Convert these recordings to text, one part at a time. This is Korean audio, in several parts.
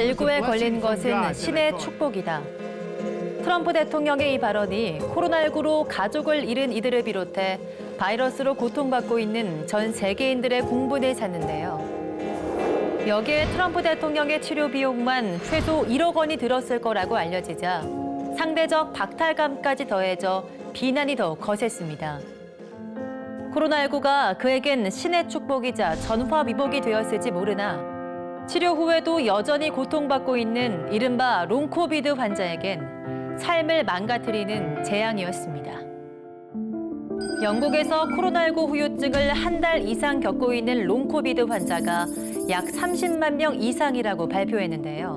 코로나19에 걸린 것은 신의 축복이다. 트럼프 대통령의 이 발언이 코로나19로 가족을 잃은 이들을 비롯해 바이러스로 고통받고 있는 전 세계인들의 공분을 샀는데요. 여기에 트럼프 대통령의 치료 비용만 최소 1억 원이 들었을 거라고 알려지자 상대적 박탈감까지 더해져 비난이 더욱 거셌습니다. 코로나19가 그에겐 신의 축복이자 전화 위복이 되었을지 모르나 치료 후에도 여전히 고통받고 있는 이른바 롱코비드 환자에겐 삶을 망가뜨리는 재앙이었습니다. 영국에서 코로나19 후유증을 한 달 이상 겪고 있는 롱코비드 환자가 약 30만 명 이상이라고 발표했는데요.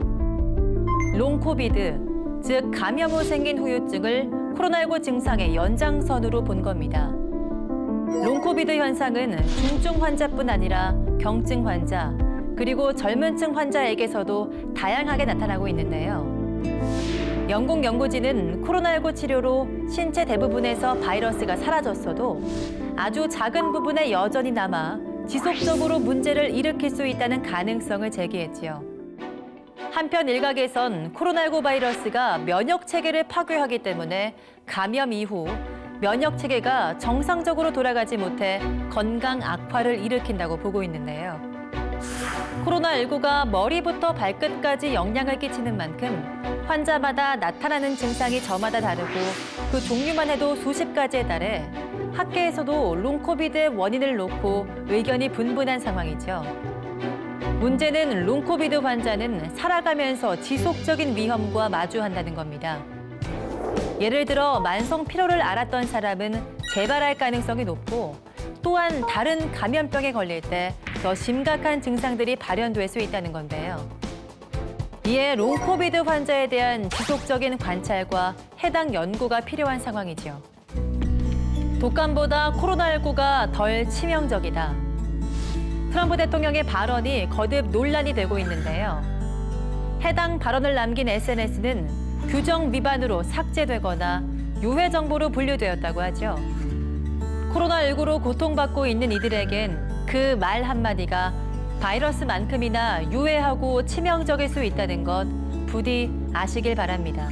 롱코비드, 즉 감염 후 생긴 후유증을 코로나19 증상의 연장선으로 본 겁니다. 롱코비드 현상은 중증 환자뿐 아니라 경증 환자, 그리고 젊은 층 환자에게서도 다양하게 나타나고 있는데요. 영국 연구진은 코로나19 치료로 신체 대부분에서 바이러스가 사라졌어도 아주 작은 부분에 여전히 남아 지속적으로 문제를 일으킬 수 있다는 가능성을 제기했지요. 한편 일각에선 코로나19 바이러스가 면역 체계를 파괴하기 때문에 감염 이후 면역 체계가 정상적으로 돌아가지 못해 건강 악화를 일으킨다고 보고 있는데요. 코로나19가 머리부터 발끝까지 영향을 끼치는 만큼 환자마다 나타나는 증상이 저마다 다르고 그 종류만 해도 수십 가지에 달해 학계에서도 롱코비드의 원인을 놓고 의견이 분분한 상황이죠. 문제는 롱코비드 환자는 살아가면서 지속적인 위험과 마주한다는 겁니다. 예를 들어 만성 피로를 앓았던 사람은 재발할 가능성이 높고 또한 다른 감염병에 걸릴 때 더 심각한 증상들이 발현될 수 있다는 건데요. 이에 롱코비드 환자에 대한 지속적인 관찰과 해당 연구가 필요한 상황이지요. 독감보다 코로나19가 덜 치명적이다. 트럼프 대통령의 발언이 거듭 논란이 되고 있는데요. 해당 발언을 남긴 SNS는 규정 위반으로 삭제되거나 유해 정보로 분류되었다고 하죠. 코로나19로 고통받고 있는 이들에겐 그 말 한마디가 바이러스만큼이나 유해하고 치명적일 수 있다는 것 부디 아시길 바랍니다.